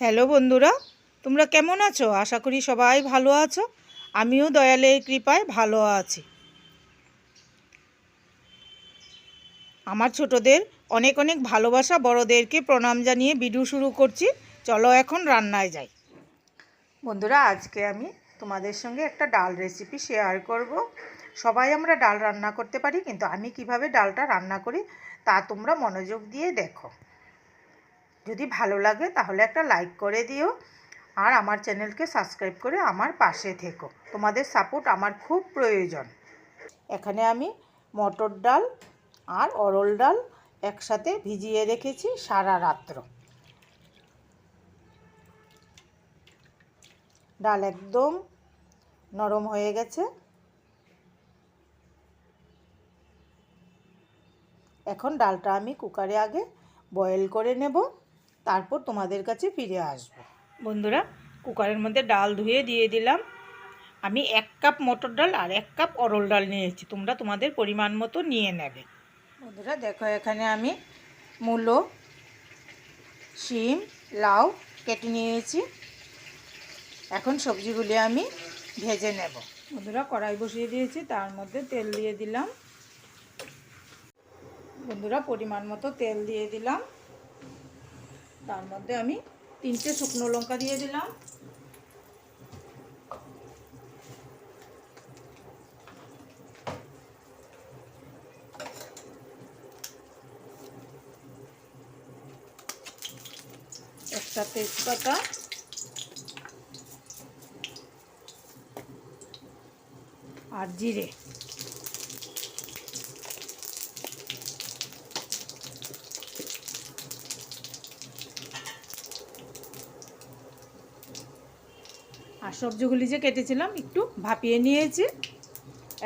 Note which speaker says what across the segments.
Speaker 1: Hello বন্ধুরা, তোমরা কেমন আছো? আশা করি সবাই ভালো আছো। আমিও দয়ালের কৃপায় ভালো আছি। আমার ছোটদের অনেক অনেক ভালোবাসা, বড়দেরকে প্রণাম জানিয়ে ভিডিও শুরু করছি। চলো এখন রান্নায় যাই। বন্ধুরা, আজকে আমি তোমাদের সঙ্গে একটা ডাল রেসিপি শেয়ার করব। সবাই আমরা ডাল রান্না করতে পারি, কিন্তু আমি কীভাবে ডালটা রান্না করি তা তোমরা মনোযোগ দিয়ে দেখো। যদি ভালো লাগে তাহলে একটা লাইক করে দিও আর আমার চ্যানেলকে সাবস্ক্রাইব করে আমার পাশে থেকো। তোমাদের সাপোর্ট আমার খুব প্রয়োজন। এখানে আমি মটর ডাল আর অরল ডাল একসাথে ভিজিয়ে রেখেছি সারা রাত্র। ডাল একদম নরম হয়ে গেছে। এখন ডালটা আমি কুকারে আগে বয়েল করে নেব। তারপর তোমাদের কাছে ফিরে আসব। বন্ধুরা কুকারের মধ্যে ডাল ধুয়ে দিয়ে দিলাম। আমি এক কাপ মটর ডাল আর এক কাপ অরল ডাল নিয়েছি। তোমরা তোমাদের পরিমাণ মতো নিয়ে নেবে। বন্ধুরা দেখো এখানে আমি মূলো শিম লাউ কেটে নিয়েছি। এখন সবজিগুলি আমি ভেজে নেব। বন্ধুরা কড়াই বসিয়ে দিয়েছি। তার মধ্যে তেল দিয়ে দিলাম। বন্ধুরা পরিমাণ মতো তেল দিয়ে দিলাম। তার মধ্যে আমি তিনটে শুকনো লঙ্কা দিয়ে দিলাম। একটা তেজপাতা। আর জিরে। আর সবজিগুলি যে কেটেছিলাম, একটু ভাপিয়ে নিয়েছি।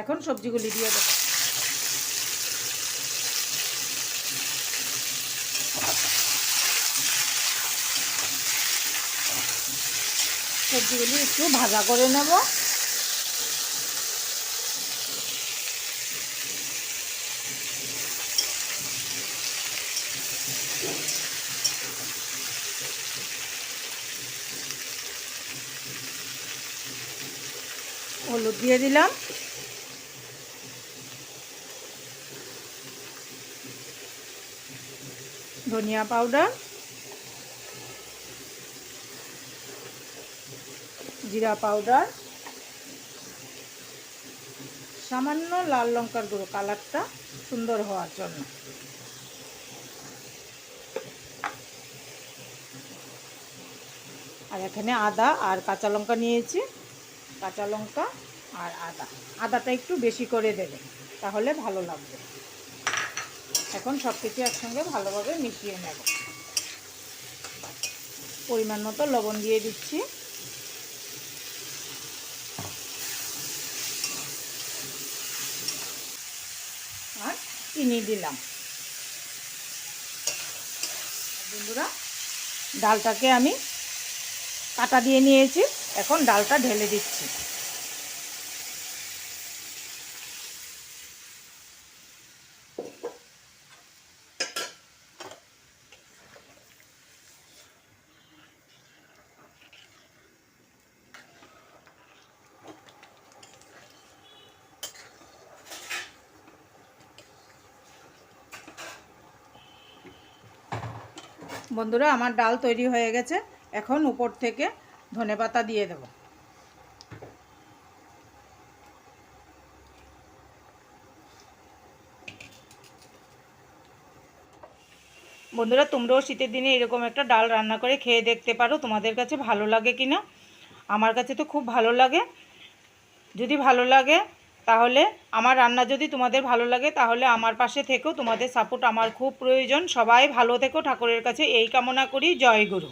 Speaker 1: এখন সবজিগুলি দিয়ে দেবো। সবজিগুলি একটু ভাজা করে নেব। হলুদ দিয়ে দিলাম। ধনিয়া পাউডার, জিরা পাউডার, সামান্য লাল লঙ্কার গুঁড়ো কালারটা সুন্দর হওয়ার জন্য। আর এখানে আদা আর কাঁচা লঙ্কা নিয়েছি। কাঁচা লঙ্কা আর আদা। আদাটা একটু বেশি করে দেবে, তাহলে ভালো লাগবে। এখন সব কিছু একসঙ্গে ভালোভাবে মিশিয়ে নেব। পরিমাণ মতো লবণ দিয়ে দিচ্ছি। আর চিনি দিলাম। বন্ধুরা, ডালটাকে আমি কাটা দিয়ে নিয়েছি। এখন ডালটা ঢেলে দিচ্ছি। বন্ধুরা আমার ডাল তৈরি হয়ে গেছে। এখন উপর থেকে ধনেপাতা দিয়ে দেব। বন্ধুরা, তোমরাও শীতের দিনে এরকম একটা ডাল রান্না করে খেয়ে দেখতে পারো, তোমাদের কাছে ভালো লাগে কি না আমার কাছে তো খুব ভালো লাগে। যদি ভালো লাগে, তাহলে আমার রান্না যদি তোমাদের ভালো লাগে, তাহলে আমার পাশে থেকেও তোমাদের সাপোর্ট আমার খুব প্রয়োজন। সবাই ভালো থেকো, ঠাকুরের কাছে এই কামনা করি। জয় গুরু।